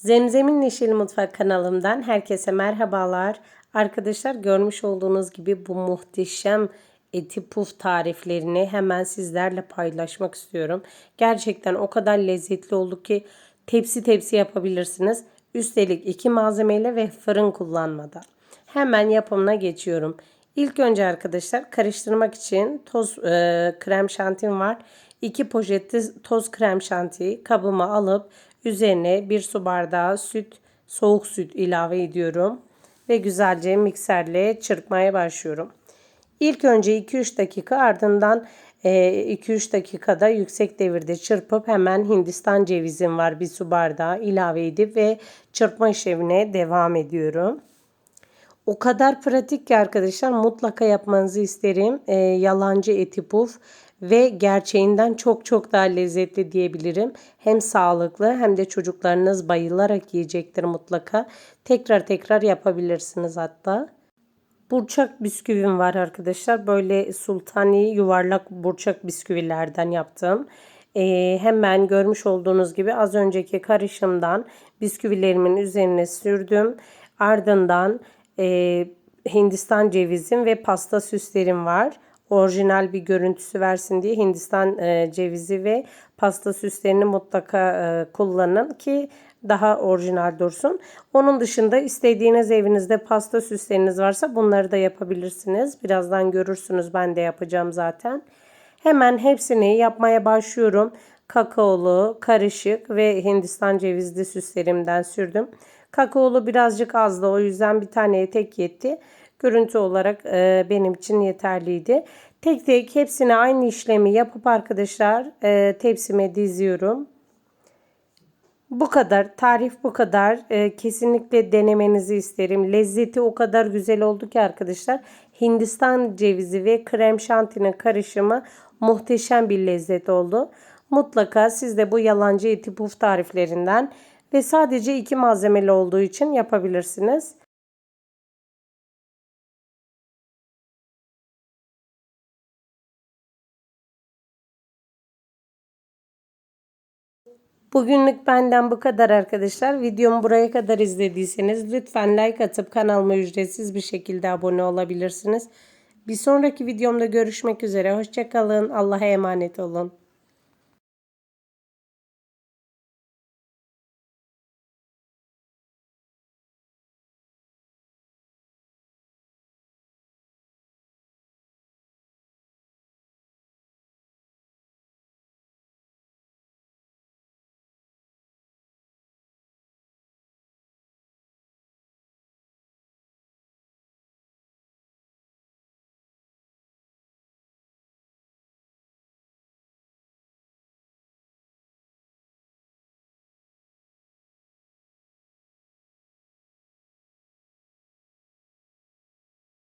Zemzem'in Neşeli Mutfak kanalımdan herkese merhabalar. Arkadaşlar görmüş olduğunuz gibi bu muhteşem eti puf tariflerini hemen sizlerle paylaşmak istiyorum. Gerçekten o kadar lezzetli oldu ki tepsi tepsi yapabilirsiniz. Üstelik iki malzemeyle ve fırın kullanmadan. Hemen yapımına geçiyorum. İlk önce arkadaşlar karıştırmak için toz e, krem şantim var. 2 poşetli toz krem şantiyi kabıma alıp üzerine bir su bardağı süt, soğuk süt ilave ediyorum. Ve güzelce mikserle çırpmaya başlıyorum. İlk önce 2-3 dakika ardından 2-3 dakikada yüksek devirde çırpıp hemen Hindistan cevizim var bir su bardağı ilave edip ve çırpma işlemine devam ediyorum. O kadar pratik ki arkadaşlar mutlaka yapmanızı isterim. E, yalancı eti puf ve gerçeğinden çok çok daha lezzetli diyebilirim. Hem sağlıklı hem de çocuklarınız bayılarak yiyecektir mutlaka. Tekrar tekrar yapabilirsiniz hatta. Burçak bisküvim var arkadaşlar. Böyle sultani yuvarlak burçak bisküvilerden yaptım. Ee, hemen görmüş olduğunuz gibi az önceki karışımdan bisküvilerimin üzerine sürdüm. Ardından e, Hindistan cevizim ve pasta süslerim var. Orijinal bir görüntüsü versin diye Hindistan e, cevizi ve pasta süslerini mutlaka e, kullanın ki daha orijinal dursun. Onun dışında istediğiniz evinizde pasta süsleriniz varsa bunları da yapabilirsiniz. Birazdan görürsünüz ben de yapacağım zaten. Hemen hepsini yapmaya başlıyorum. Kakaolu, karışık ve Hindistan cevizli süslerimden sürdüm. Kakaolu birazcık azdı o yüzden bir taneye tek yetti. Görüntü olarak e, benim için yeterliydi. Tek tek hepsine aynı işlemi yapıp arkadaşlar e, tepsime diziyorum. Bu kadar. Tarif bu kadar. E, kesinlikle denemenizi isterim. Lezzeti o kadar güzel oldu ki arkadaşlar. Hindistan cevizi ve krem şantinin karışımı muhteşem bir lezzet oldu. Mutlaka siz de bu yalancı eti puf tariflerinden ve sadece iki malzemeli olduğu için yapabilirsiniz. Bugünlük benden bu kadar arkadaşlar. Videomu buraya kadar izlediyseniz lütfen like atıp kanalıma ücretsiz bir şekilde abone olabilirsiniz. Bir sonraki videomda görüşmek üzere. Hoşçakalın. Allah'a emanet olun.